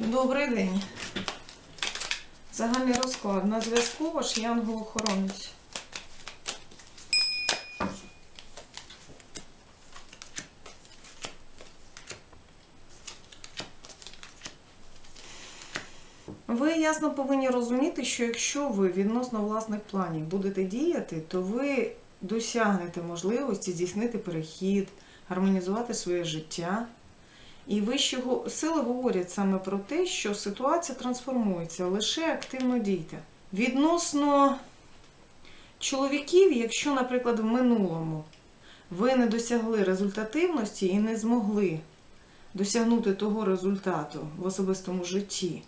Добрий день. Загальний розклад. На зв'язку ваш янгол-охоронець. Ви ясно повинні розуміти, що якщо ви відносно власних планів будете діяти, то ви досягнете можливості здійснити перехід, гармонізувати своє життя. І вищі сили говорять саме про те, що ситуація трансформується, лише активно дійте. Відносно чоловіків, якщо, наприклад, в минулому ви не досягли результативності і не змогли досягнути того результату в особистому житті,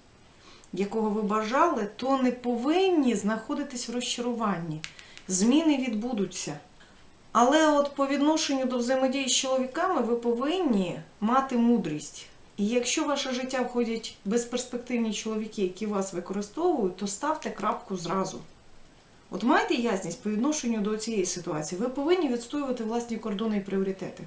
якого ви бажали, то не повинні знаходитись в розчаруванні. Зміни відбудуться. Але от по відношенню до взаємодії з чоловіками ви повинні мати мудрість. І якщо ваше життя входять безперспективні чоловіки, які вас використовують, то ставте крапку зразу. От маєте ясність по відношенню до цієї ситуації. Ви повинні відстоювати власні кордони і пріоритети.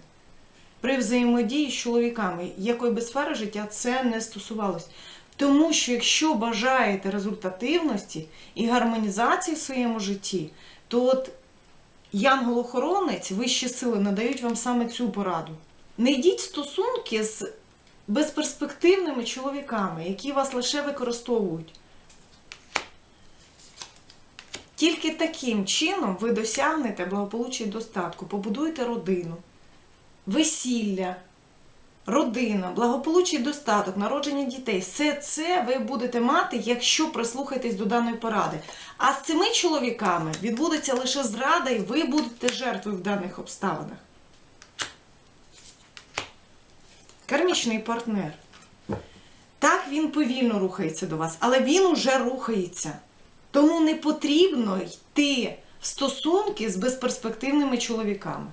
При взаємодії з чоловіками, якої би сфери життя це не стосувалось. Тому що якщо бажаєте результативності і гармонізації в своєму житті, то от янгол-охоронець, вищі сили надають вам саме цю пораду. Не йдіть стосунки з безперспективними чоловіками, які вас лише використовують. Тільки таким чином ви досягнете благополуччя і достатку, побудуєте родину, весілля, родина, благополуччя і достаток, народження дітей. Все це ви будете мати, якщо прислухаєтесь до даної поради. А з цими чоловіками відбудеться лише зрада, і ви будете жертвою в даних обставинах. Кармічний партнер. Так, він повільно рухається до вас, але він уже рухається. Тому не потрібно йти в стосунки з безперспективними чоловіками.